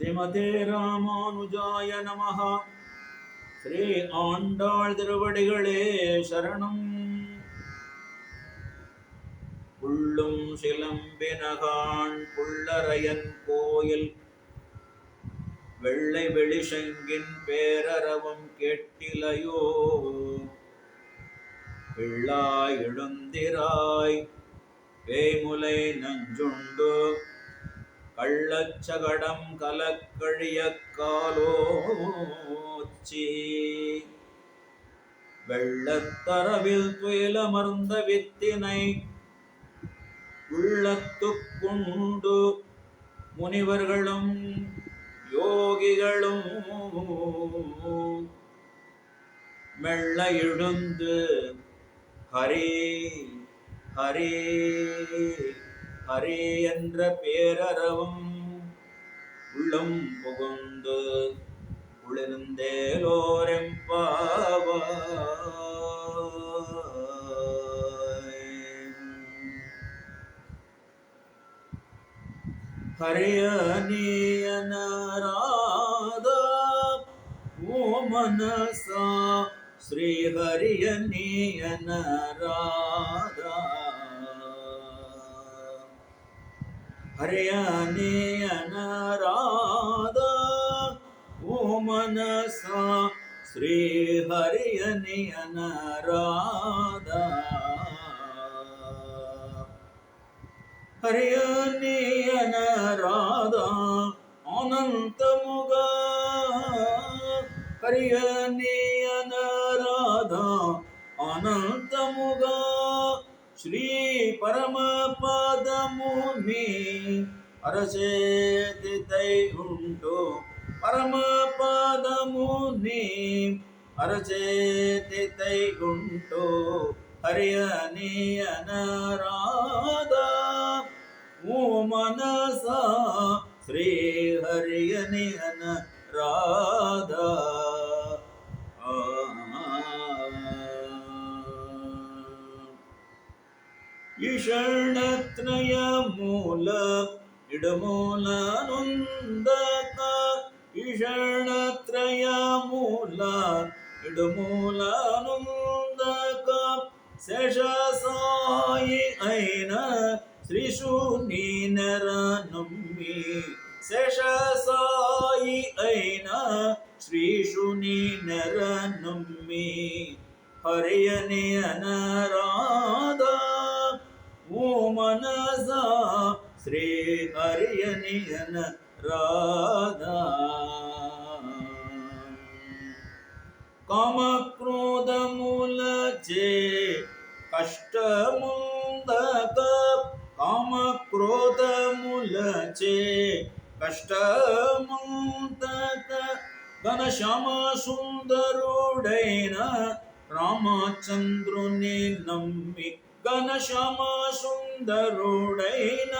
ஸ்ரீமதே ராமானுஜாய நமஹ. ஸ்ரீ ஆண்டாள் திருவடிகளே சரணம். புள்ளும் சிலம்பினகான் புள்ளரையன் கோயில். வெள்ளை வெளிசங்கின் பேரரவம் கேட்டிலையோ. பிள்ளாய் எழுந்திராய் பேய்முலை நஞ்சுண்டு கள்ளச்சகடம் கலக்கழிய காலோச்சி. வெள்ளத்தரவில் துயிலமர்ந்த வித்தினை உள்ளத்துக்குண்டு முனிவர்களும் யோகிகளும். மெல்ல எழுந்து ஹரே ஹரே ஹரே என்ற பேரறவும் உள்ளம் புகுந்து உளிர்ந்தேலோரெம்பாவாய் ஹரியனியனராதா ஓ மனசா ஸ்ரீஹரியனியனராதா ಮನಸ ಶ್ರೀ ಹರಿಯ ನೀಯನ ರಾಧ ಹರೆಯ ನೀಯನ ರಾಧ ಓ ಮನಸ ಶ್ರೀ ಹರಿಯ ನೀಯನ ರಾಧ ಹರಿಯನಿಯನ ರಾಧ ಅನಂತಮುಗ ಹರಿಯನಿಯನ ರಾಧ ಅನಂತಮುಗ శ్రీ పరమపదముని అరచేతితై ఉంటూ పరమపదముని అరచేతితై ఉంటూ హరియని అనరాధ ఓ మనస శ్రీ హరియని అనరాధా ಈ ಶರಣತ್ರಯ ಮೂಲ ಇಡಮೂಲ ನೊಂದಕ ಈ ಶರಣತ್ರಯ ಮೂಲ ಇಡಮೂಲ ನೊಂದಕ ಶೇಷ ಸಾಯಿ ಐನ ಶ್ರೀಶು ನೀನರ ನಮ್ಮಿ ಶೇಷ ಸಾಯಿ ಐನ ಶ್ರೀಶು ನೀನರ ನಮ್ಮಿ ಹರಿಯನೆಯನ ರಾಧ ಓ ಮನಸ ಶ್ರೀ ಹರಿಯನಿಯನ ರಾಧ ಕಾಮಕ್ರೋಧ ಮೂಲಚೆ ಕಷ್ಟ ಮುಂದಕ ಕಾಮಕ್ರೋಧ ಮೂಲಚೆ ಕಷ್ಟ ಮುಂದಕ ಘನಶ್ಯಾಮ ಸುಂದರುಡೈನ ರಾಮಚಂದ್ರುನಿ ನಮ್ಮಿ ఘనశ్యామా సుందరుడైన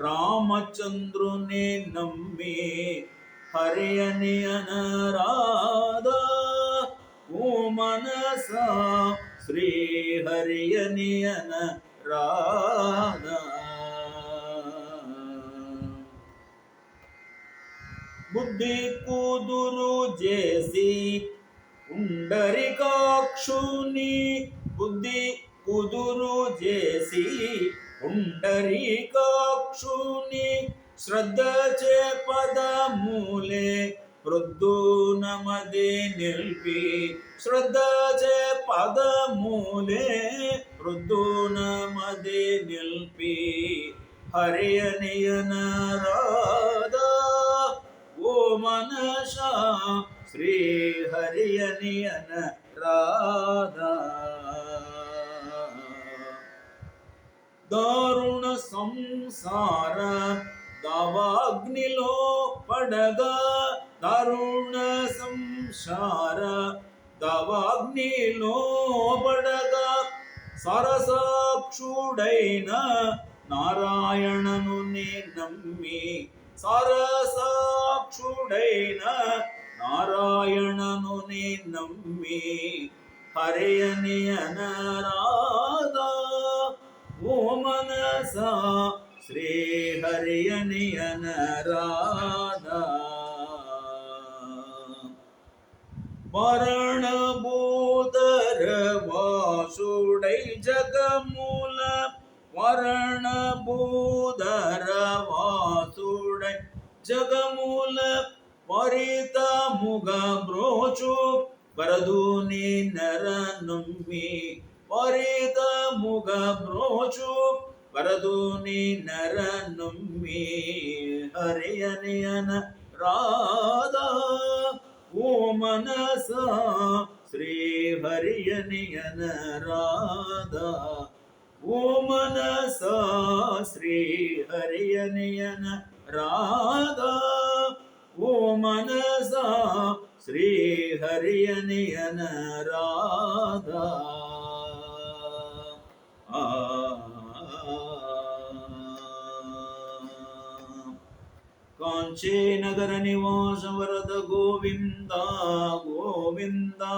రామచంద్రుని నమ్మి హరియని అనరాధా ఓ మనసా శ్రీ హరియని అనరాధా బుద్ధి కూదురు చేసి ఉండరికాక్షుని బుద్ధి కుదురు చేసి ఉండరీకాక్షుని శ్రద్ధ చే పదములే వృద్ధు నమది నిల్పి శ్రద్ధ చే పదములే వృద్ధు నమది నిల్పి హరియనియన రాధా ఓ మనస శ్రీ హరియనియన రాధా దారుణ సంసార దవాగ్నిలో పడగా దారుణ సంసార దవాగ్నిలో పడగా సరసాక్షుడైన నారాయణను నే నమ్మి సరసాక్షుడైన నారాయణను నే నమ్మి హరియనియన రాధా ಓ ಮನಸ ಶ್ರೀ ಹರಿಯನಿಯನ ರಾಧ மரண பூதர வாசுடை ஜகமூல மரண பூதர வாசுடை ஜகமூல பரித முக புரோச்சு வரதூனி நரனும்மி వరిత ముగమ్రోచు వరదుని నరనుమ్మి హరియనియన రాధా ఓ మనస శ్రీ హరియనియన రాధా ఓ మనస శ్రీ హరియనియన రాధా ఓ మనస శ్రీ హరియనియన రాధా काञ्चीनगर निवास वरद गोविन्दा गोविन्दा